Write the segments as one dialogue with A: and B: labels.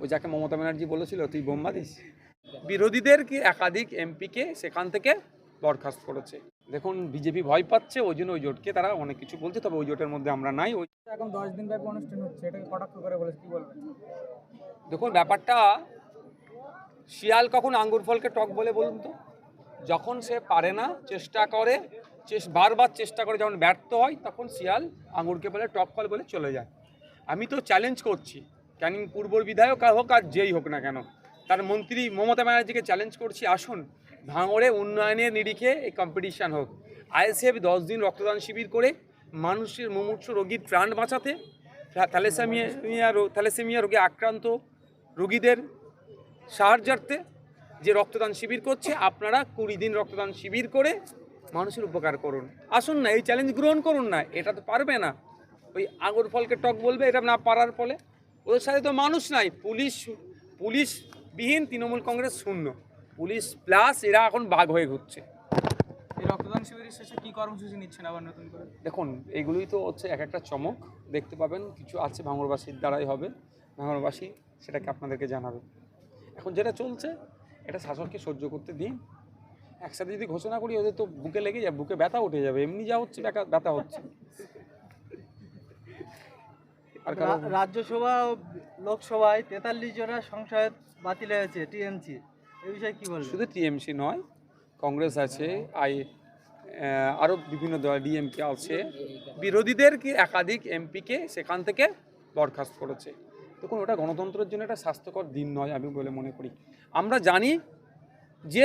A: ওই যাকে মমতা ব্যানার্জি বলেছিল তুই বোম্বা দিস বিরোধীদের কি একাধিক এমপিকে সেখান থেকে বরখাস্ত করেছে? দেখুন বিজেপি ভয় পাচ্ছে ওই জন্য ওই জোটকে তারা অনেক কিছু বলছে তবে ওই জোটের মধ্যে আমরা নাই। ওই
B: এখন দশ দিন ব্যাপী অনুষ্ঠান হচ্ছে এটাকে কটাক্ষ করে বলেছে কি বলবেন
A: দেখুন ব্যাপারটা শিয়াল কখন আঙ্গুর ফলকে টক বলে বলুন তো? যখন সে পারে না চেষ্টা করে বারবার চেষ্টা করে যখন ব্যর্থ হয় তখন শিয়াল আঙ্গুরকে বলে টক ফল বলে চলে যায়। আমি তো চ্যালেঞ্জ করছি। ক্যানিং পূর্বর বিধায়ক হোক আর যেই হোক না কেন, তার মন্ত্রী মমতা ব্যানার্জিকে চ্যালেঞ্জ করছি, আসুন, ভাঙড়ে উন্নয়নের নিরিখে এই কম্পিটিশান হোক। আইএসএফ দশ দিন রক্তদান শিবির করে মানুষের মুমূর্ষ রোগীর প্রাণ বাঁচাতে থ্যালেসেমিয়া থ্যালেসেমিয়া রোগে আক্রান্ত রোগীদের সাহায্যার্থে যে রক্তদান শিবির করছে, আপনারা কুড়ি দিন রক্তদান শিবির করে মানুষের উপকার করুন। আসুন না, এই চ্যালেঞ্জ গ্রহণ করুন না, এটা তো পারবে না। ওই আঙুর ফলকে টক বলবে, এটা না পারার ফলে। ওদের সাথে তো মানুষ নাই পুলিশ পুলিশ বিহীন তৃণমূল কংগ্রেস শূন্য। পুলিশ প্লাস এরা এখন বাঘ হয়ে ঘুরছে।
B: রক্তদান শিবিরের শেষে কি কর্মসূচি নিচ্ছেন আবার নতুন করে?
A: দেখুন এইগুলোই তো হচ্ছে এক একটা চমক দেখতে পাবেন কিছু আছে ভাঙড়বাসীর দ্বারাই হবে ভাঙড়বাসী সেটাকে আপনাদেরকে জানাবে। এখন যেটা চলছে এটা শাসককে সহ্য করতে দিন। একসাথে যদি ঘোষণা করি ওদের তো বুকে লেগে যায় বুকে ব্যথা উঠে যাবে এমনি যা হচ্ছে ব্যথা- হচ্ছে।
C: রাজ্যসভা লোকসভায় তেতাল্লিশ জনের সংসদ বাতিল হয়েছে টিএমসি। এই বিষয়ে কি বলবেন?
A: শুধু টিএমসি নয় কংগ্রেস আছে আই আরও বিভিন্ন দল ডিএমকে আছে। বিরোধীদের কি একাধিক এমপিকে সেখান থেকে বরখাস্ত করেছে? দেখুন ওটা গণতন্ত্রের জন্য একটা স্বাস্থ্যকর দিন নয় আমি বলে মনে করি। আমরা জানি যে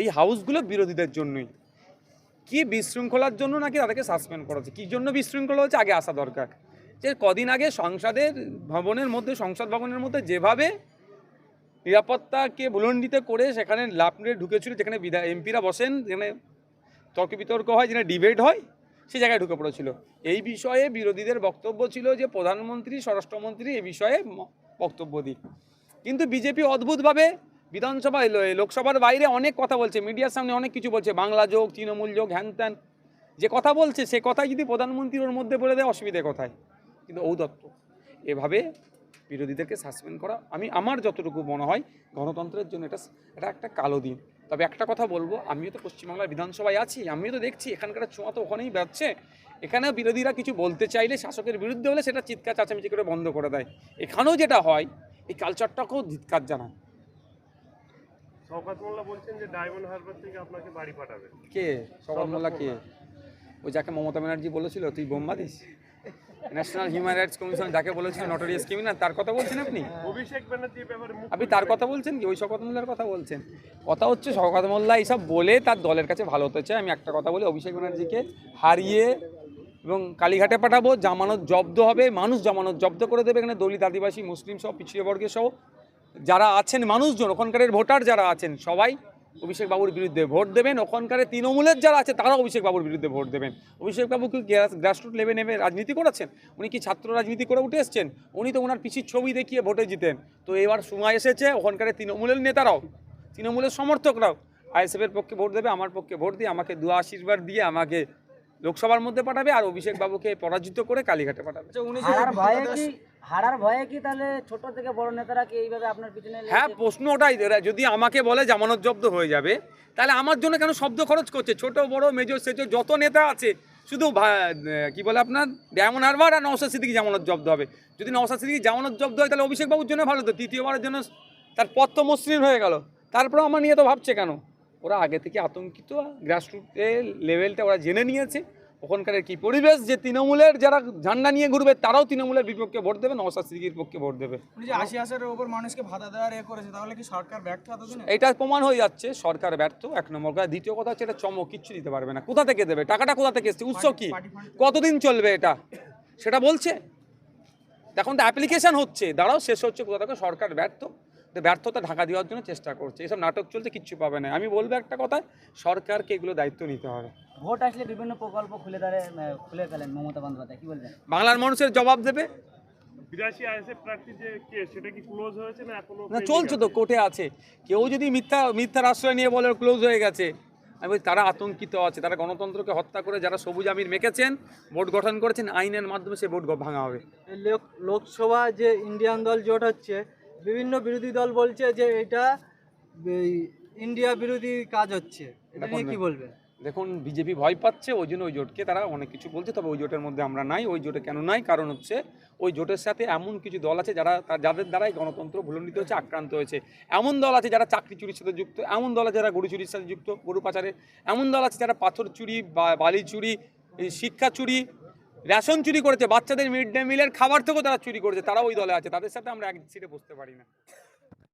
A: এই হাউসগুলো বিরোধীদের জন্যই। কি বিশৃঙ্খলার জন্য নাকি তাদেরকে সাসপেন্ড করা হচ্ছে? কী জন্য বিশৃঙ্খলা হচ্ছে? আগে আসা দরকার। যে কদিন আগে সংসদের ভবনের মধ্যে, সংসদ ভবনের মধ্যে যেভাবে নিরাপত্তাকে বুলন্ডিত করে সেখানে মেরে ঢুকেছিল, যেখানে বিধা এমপিরা বসেন, যেখানে তর্ক বিতর্ক হয়, যেখানে ডিবেট হয়, সেই জায়গায় ঢুকে পড়েছিল। এই বিষয়ে বিরোধীদের বক্তব্য ছিল যে প্রধানমন্ত্রী, স্বরাষ্ট্রমন্ত্রী এই বিষয়ে বক্তব্য দিক। কিন্তু বিজেপি অদ্ভুতভাবে বিধানসভায় লোকসভার বাইরে অনেক কথা বলছে, মিডিয়ার সামনে অনেক কিছু বলছে, বাংলা যোগ, তৃণমূল যোগ, হ্যান ত্যান, যে কথা বলছে, সে কথাই যদি প্রধানমন্ত্রী ওর মধ্যে বলে দেয়, অসুবিধে কোথায়? কিন্তু ঔদত্ত এভাবে বিরোধীদেরকে সাসপেন্ড করা। আমি আমার যতটুকু মনে হয় গণতন্ত্রের জন্য এটা এটা একটা কালো দিন। তবে একটা কথা বলব আমিও তো পশ্চিমবাংলার বিধানসভায় আছি আমিও তো দেখছি এখানকার ছোঁয়া তো ওখানেই বেড়াচ্ছে। এখানেও বিরোধীরা কিছু বলতে চাইলে শাসকের বিরুদ্ধে হলে সেটা চিৎকার চাচামেচি করে বন্ধ করে দেয়। এখানেও যেটা হয় এই কালচারটাকেও ধিৎকার জানায়।
D: শওকত মোল্লা বলছেন যে ডায়মন্ড হারবার থেকে আপনাকে বাড়ি পাঠাবে।
A: কে? সবার মোল্লা কে? ওই যাকে মমতা ব্যানার্জি বলেছিল তুই বোম্বা দিস ন্যাশনাল হিউম্যান রাইটস কমিশন যাকে বলেছিল নটোরিয়াস ক্রিমিনাল তার কথা বলছেন আপনি?
D: অভিষেক ব্যানার্জির ব্যাপারে
A: আপনি তার কথা বলছেন কি? ওই শকত মোল্লার কথা বলছেন। কথা হচ্ছে শকত মোল্লা এইসব বলে তার দলের কাছে ভালো হতে চায়। আমি একটা কথা বলি অভিষেক ব্যানার্জিকে হারিয়ে এবং কালীঘাটে পাঠাবো জামানত জব্দ হবে মানুষ জামানত জব্দ করে দেবে এখানে দলিত আদিবাসী মুসলিম সহ পিছিয়ে বর্গের সহ। যারা আছেন মানুষজন ওখানকারের ভোটার যারা আছেন সবাই অভিষেক বাবুর বিরুদ্ধে ভোট দেবেন। ওখানকার তৃণমূলের যারা আছে তারাও অভিষেক বাবুর বিরুদ্ধে ভোট দেবেন। অভিষেক বাবু কি গ্রাসরুট লেভে নেমে রাজনীতি করেছেন? উনি কি ছাত্র রাজনীতি করে উঠে এসছেন? উনি তো ওনার পিছির ছবি দেখিয়ে ভোটে জিতেন। তো এবার সময় এসেছে ওখানকার তৃণমূলের নেতারাও তৃণমূলের সমর্থকরাও আইএসএফের পক্ষে ভোট দেবে আমার পক্ষে ভোট দিয়ে আমাকে দু আশীর্বাদ দিয়ে আমাকে লোকসভার মধ্যে পাঠাবে আর অভিষেক বাবুকে পরাজিত করে কালীঘাটে পাঠাবে।
B: আচ্ছা উনি
E: হারার ভয়ে কি তাহলে ছোট থেকে বড় নেতারা
A: হ্যাঁ প্রশ্ন ওটাই যদি আমাকে বলে জামানত জব্দ হয়ে যাবে, তাহলে আমার জন্য কেন শব্দ খরচ করছে? ছোট, বড় মেজর সেজর যত নেতা আছে, শুধু কি বলে আপনার, ডায়মন্ড হারবার আর নওসাদ সিদ্দিকি জামানত জব্দ হবে। যদি নওসাদ সিদ্দিকি জামানত জব্দ হয়, তাহলে অভিষেক বাবুর জন্য ভালো তো তৃতীয়বারের জন্য তার পথ মসৃণ হয়ে গেল। তারপরে আমার নিয়ে তো ভাবছে কেন? ওরা আগে থেকে আতঙ্কিত গ্রাসরুটে লেভেলটা ওরা জেনে নিয়েছে। ওখানকার কি পরিবেশ? যে তৃণমূলের যারা ঝান্ডা নিয়ে ঘুরবে তারাও তৃণমূলের বিপক্ষে ভোট দেবে নওসাদ সিদ্দিকির পক্ষে ভোট দেবে।
B: আশি হাজারের উপর মানুষকে ভাতা দেওয়ার এ করেছে তাহলে কি সরকার ব্যর্থ
A: এটা প্রমাণ হয়ে যাচ্ছে সরকার ব্যর্থ এক নম্বর কথা। দ্বিতীয় কথা হচ্ছে এটা চমক কিচ্ছু দিতে পারবে না। কোথা থেকে দেবে? টাকাটা কোথা থেকে এসছে? উৎস কি? কতদিন চলবে এটা? সেটা বলছে? এখন তো অ্যাপ্লিকেশন হচ্ছে। দাঁড়াও শেষ হচ্ছে কোথা থেকে? সরকার ব্যর্থ। তো ব্যর্থতা ঢাকা দেওয়ার জন্য চেষ্টা করছে। এসব নাটক চলতে কিচ্ছু পাবে না। আমি বলব একটা কথা সরকারকে এগুলো দায়িত্ব নিতে হবে।
E: ভোট আসলে বিভিন্ন প্রকল্প খুলে দাঁড়ে খুলে ফেলেন মমতা বন্দ্যোপাধ্যায় কি বলবেন?
A: বাংলার মানুষের জবাব দেবে?
D: বিরাশি আইএসএফ প্রার্থী যে কেস সেটা কি ক্লোজ হয়েছে না এখনও
A: না চলছে তো কোর্টে আছে। কেউ যদি মিথ্যা মিথ্যার আশ্রয় নিয়ে বলে ক্লোজ হয়ে গেছে আমি তারা আতঙ্কিত আছে। তারা গণতন্ত্রকে হত্যা করে যারা সবুজ আমির মেখেছেন ভোট গঠন করেছেন আইনের মাধ্যমে সে ভোট ভাঙা হবে।
C: লোক লোকসভা যে ইন্ডিয়ান দল জোট হচ্ছে বিভিন্ন বিরোধী দল বলছে যে এটা ইন্ডিয়া বিরোধী কাজ হচ্ছে। এটা নিয়ে কি বলবেন?
A: দেখুন, বিজেপি ভয় পাচ্ছে, ওই জন্য ওই জোটকে তারা অনেক কিছু বলছে, তবে ওই জোটের মধ্যে আমরা নাই, ওই জোটে কেন নাই? কারণ হচ্ছে, ওই জোটের সাথে এমন কিছু দল আছে যারা যাদের দ্বারাই গণতন্ত্র ভুলণ্ডিত হচ্ছে, আক্রান্ত হয়েছে। এমন দল আছে যারা চাকরি চুরির সাথে যুক্ত, এমন দল আছে যারা গরু চুরির সাথে যুক্ত, গরু পাচারে, এমন দল আছে যারা পাথর চুরি, বা বালি চুরি শিক্ষা চুরি, রেশন চুরি করেছে, বাচ্চাদের মিড ডে মিলের খাবার থেকেও তারা চুরি করেছে তারা ওই দলে আছে, তাদের সাথে আমরা এক সিটে বসতে পারি না।